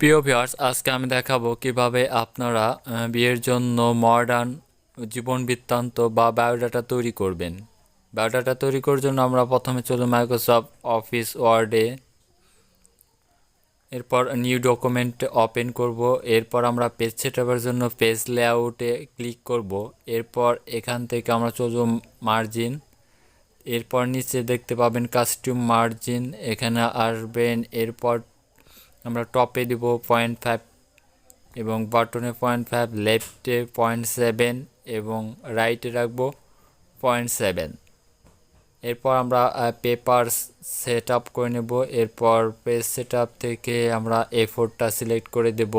প্রিয় ভিউয়ার্স আজকে আমি দেখাবো কীভাবে আপনারা বিয়ের জন্য মডার্ন জীবন বৃত্তান্ত বা বায়োডাটা তৈরি করবেন। বায়োডাটা তৈরি করার জন্য আমরা প্রথমে চলো মাইক্রোসফট অফিস ওয়ার্ডে এরপর নিউ ডকুমেন্ট ওপেন করব। এরপর আমরা পেজ সেটআপের জন্য পেজ লেআউটে ক্লিক করব। এরপর এখান থেকে আমরা চলব মার্জিন এরপর নিচে দেখতে পাবেন কাস্টিউম মার্জিন এখানে আসবেন। এরপর আমরা টপে দিব পয়েন্ট ফাইভ এবং বাটনে পয়েন্ট ফাইভ লেফটে পয়েন্ট সেভেন এবং রাইটে রাখব পয়েন্ট সেভেন এরপর আমরা পেপার সেট আপ করে নেব। এরপর পেজ সেট আপ থেকে আমরা এ ফোরটা সিলেক্ট করে দেব।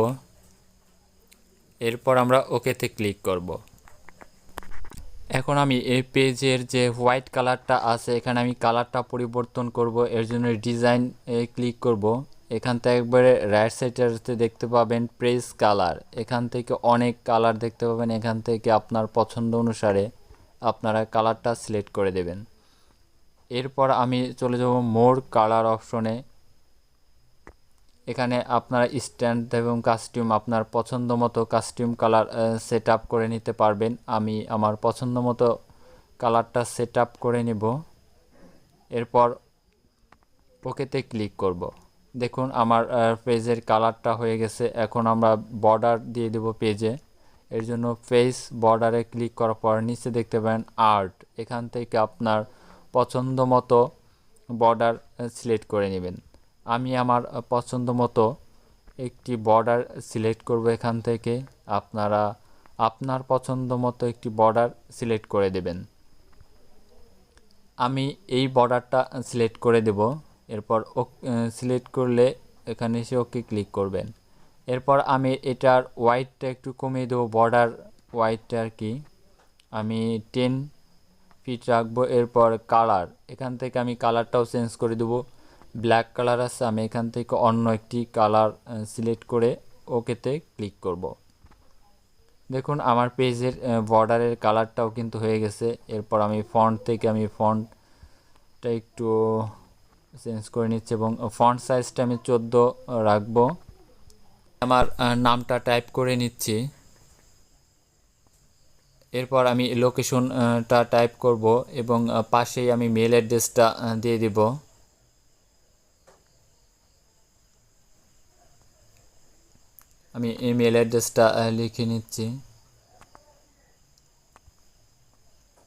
এরপর আমরা ওকেতে ক্লিক করব। এখন আমি এই পেজের যে হোয়াইট কালারটা আছে, এখানে আমি কালারটা পরিবর্তন করব। এর জন্য ডিজাইন ক্লিক করব। এখান থেকে একবারে রাইট সাইডে দেখতে পাবেন প্রেস কালার এখান থেকে অনেক কালার দেখতে পাবেন। এখান থেকে আপনার পছন্দ অনুসারে আপনারা কালারটা সিলেক্ট করে দেবেন। এরপর আমি চলে যাব মোর কালার অপশনে এখানে আপনারা স্ট্যান্ড এবং কাস্টিউম আপনার পছন্দ মতো কাস্টিউম কালার সেট করে নিতে পারবেন। আমি আমার পছন্দ মতো কালারটা সেট করে নেব। এরপর ওকেতে ক্লিক করব। দেখুন, আমার পেজের কালারটা হয়ে গেছে। এখন আমরা বর্ডার দিয়ে দেব পেজে এর জন্য পেজ বর্ডারে ক্লিক করার পর নিচে দেখতে পাবেন আর্ট এখান থেকে আপনার পছন্দ মতো বর্ডার সিলেক্ট করে নেবেন। আমি আমার পছন্দ মতো একটি বর্ডার সিলেক্ট করব এখান থেকে। আপনারা আপনার পছন্দ মতো একটি বর্ডার সিলেক্ট করে দেবেন। আমি এই বর্ডারটা সিলেক্ট করে দেব। এরপর সিলেক্ট করলে এখানে এসে ওকে ক্লিক করবেন। এরপর আমি এটার হোয়াইটটা একটু কমিয়ে দেবো বর্ডার হোয়াইটটা আর কি। আমি টেন ফিট রাখব, এরপর কালার এখান থেকে আমি কালারটাও চেঞ্জ করে দেবো। ব্ল্যাক কালার আছে, আমি এখান থেকে অন্য একটি কালার সিলেক্ট করে ওকেতে ক্লিক করব। দেখুন, আমার পেজের বর্ডারের কালারটাও কিন্তু হয়ে গেছে। এরপর আমি ফন্ট থেকে আমি ফন্টটা একটু চেঞ্জ করে নিচ্ছি এবং ফন্ট সাইজটা আমি চোদ্দ রাখব। আমার নামটা টাইপ করে নিচ্ছি। এরপর আমি লোকেশনটা টাইপ করব এবং পাশেই আমি মেল অ্যাড্রেসটা দিয়ে দিব। আমি ইমেল অ্যাড্রেসটা লিখে নিচ্ছি।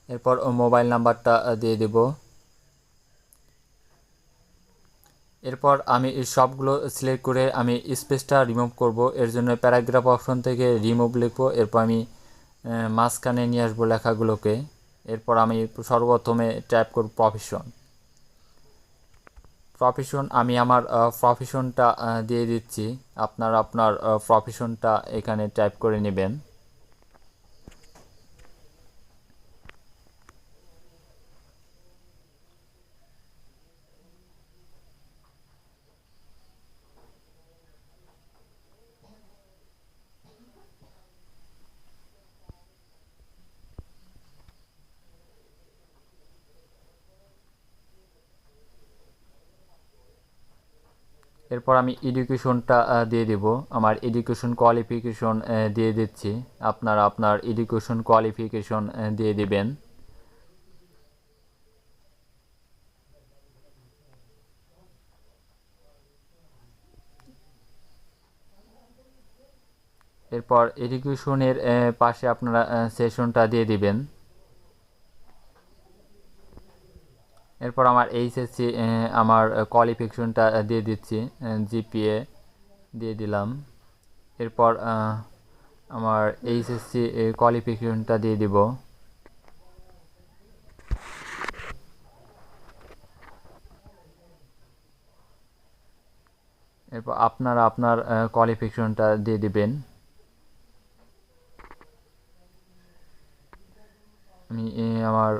এরপর মোবাইল নাম্বারটা দিয়ে দেব। এরপর আমি এই সবগুলো সিলেক্ট করে আমি স্পেসটা রিমুভ করব। এর জন্য প্যারাগ্রাফ অপশন থেকে রিমুভ লিখব। এরপর আমি মাঝখানে নিয়ে আসব লেখাগুলোকে। এরপর আমি সর্বপ্রথমে টাইপ করব প্রফেশন প্রফেশন আমি আমার প্রফেশনটা দিয়ে দিচ্ছি। আপনার আপনার প্রফেশনটা এখানে টাইপ করে নেবেন। এরপর আমি এডুকেশনটা দিয়ে দেব। আমার এডুকেশন কোয়ালিফিকেশন দিয়ে দিচ্ছি। আপনারা আপনার এডুকেশন কোয়ালিফিকেশন দিয়ে দিবেন। এরপর এডুকেশনের পাশে আপনারা সেশনটা দিয়ে দিবেন। এরপর আমার এইচএসসি আমার কোয়ালিফিকেশনটা দিয়ে দিচ্ছি জিপিএ দিয়ে দিলাম। এরপর আমার এইচএসসি কোয়ালিফিকেশনটা দিয়ে দিব। এরপর আপনারা আপনার কোয়ালিফিকেশনটা দিয়ে দিবেন। আমি আমার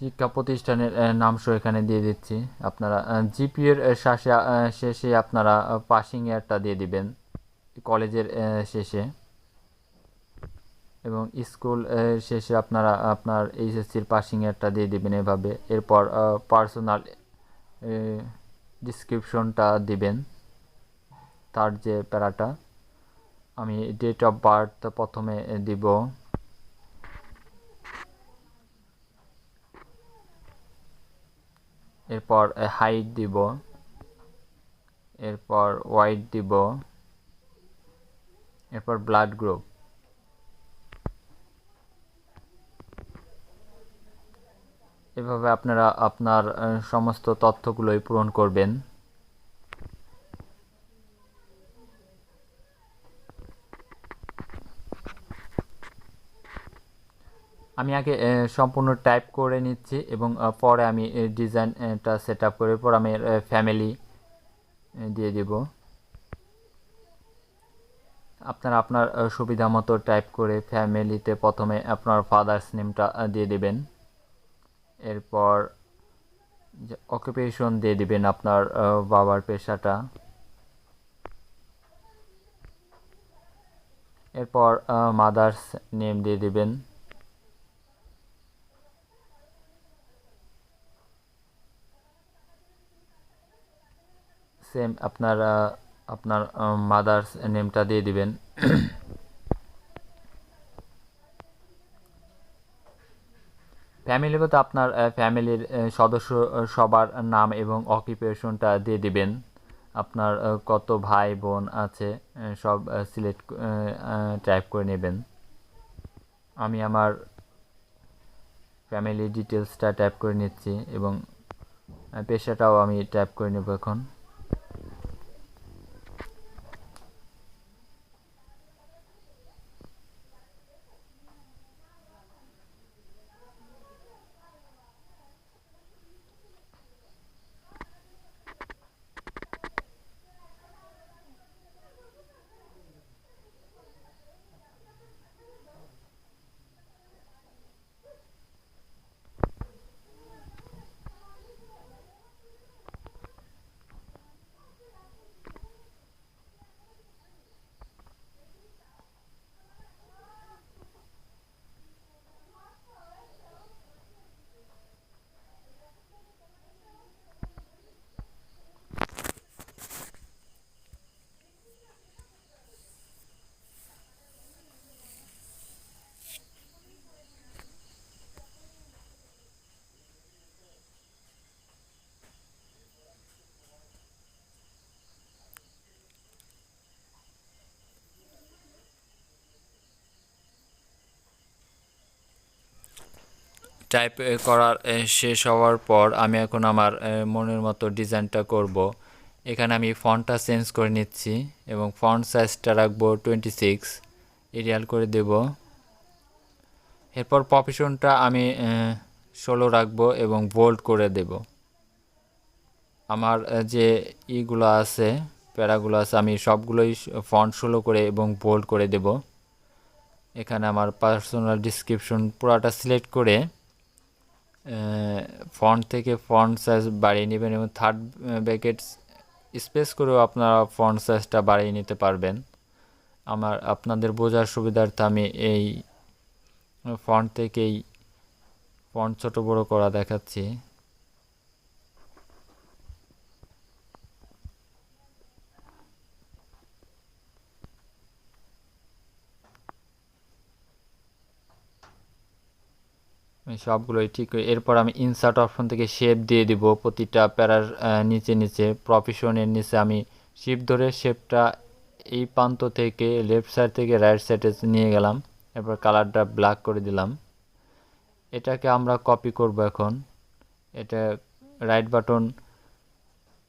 শিক্ষা প্রতিষ্ঠানের নাম সহ এখানে দিয়ে দিচ্ছি। আপনারা জিপিএর শেষে শেষে আপনারা পাসিং ইয়ারটা দিয়ে দিবেন। কলেজের শেষে। এবং স্কুল শেষে আপনারা, আপনার এইচএসসির পাসিং ইয়ারটা দিয়ে দিবেন এভাবে। এরপর পার্সোনাল ডিসক্রিপশনটা দিবেন। তার যে প্যারাটা। আমি ডেট অফ বার্থ প্রথমে দিব। এরপর হাইট দিব, এরপর হোয়াইট দিব, এরপর ব্লাড গ্রুপ এভাবে আপনারা আপনার সমস্ত তথ্যগুলোই পূরণ করবেন। আমি আগে সম্পূর্ণ টাইপ করে নিচ্ছি এবং পরে আমি ডিজাইনটা সেট আপ করে পর আমি ফ্যামিলি দিয়ে দিব। আপনারা আপনার সুবিধা মতো টাইপ করে ফ্যামিলিতে প্রথমে আপনার ফাদার্স নেমটা দিয়ে দেবেন। এরপর অকুপেশন দিয়ে দিবেন আপনার বাবার পেশাটা। এরপর মাদার্স নেম দিয়ে দিবেন। সেম আপনার আপনার মাদার্স নেমটা দিয়ে দিবেন। ফ্যামিলি বলতে আপনার ফ্যামিলির সদস্য সবার নাম এবং অকুপেশনটা দিয়ে দিবেন। আপনার কত ভাই বোন আছে সব সিলেক্ট টাইপ করে নেবেন। আমি আমার ফ্যামিলি ডিটেলসটা টাইপ করে নিচ্ছি এবং পেশাটাও আমি টাইপ করে নেব এখন। টাইপ করার শেষ হওয়ার পর আমি এখন আমার মনের মতো ডিজাইনটা করব। এখানে আমি ফন্টটা চেঞ্জ করে নিচ্ছি এবং ফন্ট সাইজটা রাখব টোয়েন্টি সিক্স এরিয়াল করে দেব। এরপর প্রফেশনটা আমি ষোলো রাখব এবং বোল্ড করে দেব। আমার যে ইগুলো আছে, প্যারাগুলো আছে, আমি সবগুলোই ফন্ট ষোলো করে এবং বোল্ড করে দেব। এখানে আমার পার্সোনাল ডিসক্রিপশন পুরাটা সিলেক্ট করে ফন্ট থেকে ফন্ট সাইজ বাড়িয়ে নেবেন এবং থার্ড ব্যাকেট স্পেস করেও আপনারা ফন্ট সাইজটা বাড়িয়ে নিতে পারবেন। আমার, আপনাদের বোঝার সুবিধার্থে আমি এই ফন্ট থেকেই ফন্ট ছোট বড় করা দেখাচ্ছি। সবগুলোই ঠিক এরপর আমি ইনসার্ট অপশন থেকে শেপ দিয়ে দিব প্রতিটা প্যারার নিচে নিচে। প্রফেশনের নিচে আমি শিপ ধরে শেপটা এই প্রান্ত থেকে লেফট সাইড থেকে রাইট সাইডে নিয়ে গেলাম। এরপর কালারটা ব্ল্যাক করে দিলাম। এটাকে আমরা কপি করব এখন। এটা রাইট বাটন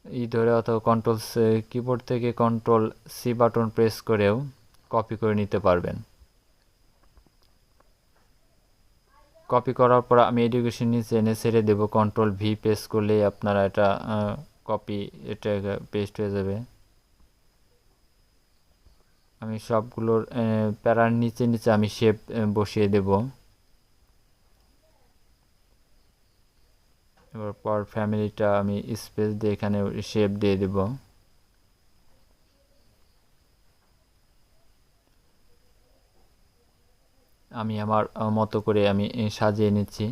ই ধরে অথবা কন্ট্রোল কিবোর্ড থেকে কন্ট্রোল সি বাটন প্রেস করেও কপি করে নিতে পারবেন। কপি করার পর আমি এডুকেশন নিচে এনে ছেড়ে দেবো। কন্ট্রোল ভি প্রেস করলে আপনারা এটা কপি এটা পেস্ট হয়ে যাবে। আমি সবগুলোর প্যারার নিচে নিচে আমি শেপ বসিয়ে দেব। এবার পর ফ্যামিলিটা আমি স্পেস দিয়ে এখানে শেপ দিয়ে দেবো। আমি আমার মতো করে আমি সাজিয়ে নিচ্ছি।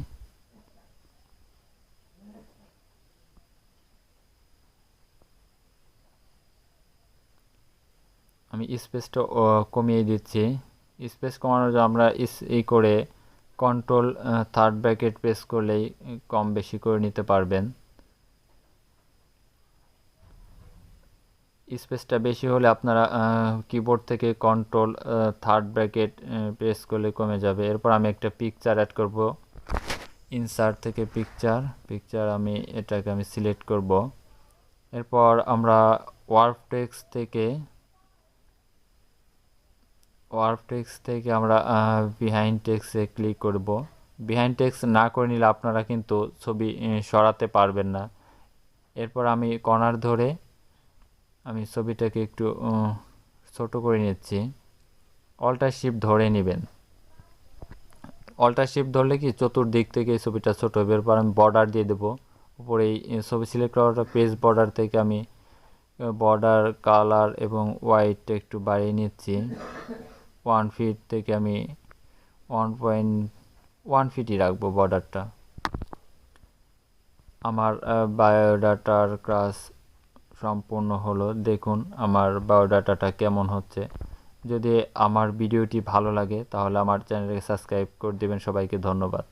আমি স্পেসটা কমিয়ে দিচ্ছি। স্পেস কমানোর জন্য আমরা ই করে কন্ট্রোল থার্ড ব্যাকেট প্রেস করলেই কম বেশি করে নিতে পারবেন। স্পেসটা বেশি হলে আপনারা কিবোর্ড থেকে কন্ট্রোল থার্ড ব্র্যাকেট প্রেস করলে কমে যাবে। এরপর আমি একটা পিকচার অ্যাড করব। ইনসার্ট থেকে পিকচার পিকচার আমি এটাকে আমি সিলেক্ট করব। এরপর আমরা ওয়ার্প টেক্স থেকে ওয়ার্প টেক্স থেকে আমরা বিহাইন্ড টেক্সে ক্লিক করব। বিহাইন্ড টেক্স না করে নিলে আপনারা কিন্তু ছবি সরাতে পারবেন না। এরপর আমি কর্নার ধরে আমি ছবিটাকে একটু ছোট করে নিচ্ছি। অল্টার ধরে নেবেন। অল্টার ধরলে কি চতুর্দিক থেকে এই ছবিটা ছোট হবে। এরপর আমি বর্ডার দিয়ে দেবো। উপরে এই ছবি সিলেক্ট করাটা পেজ বর্ডার থেকে আমি বর্ডার কালার এবং হোয়াইটটা একটু বাড়িয়ে নিচ্ছি। ওয়ান ফিট থেকে আমি ওয়ান পয়েন্ট ওয়ান ফিটই রাখব বর্ডারটা আমার বায়োডাটার ক্লাস সম্পূর্ণ হলো, দেখুন আমার বায়োডাটাটা কেমন হচ্ছে। যদি আমার ভিডিওটি ভালো লাগে, তাহলে আমার চ্যানেলকে সাবস্ক্রাইব করে দেবেন। সবাইকে ধন্যবাদ।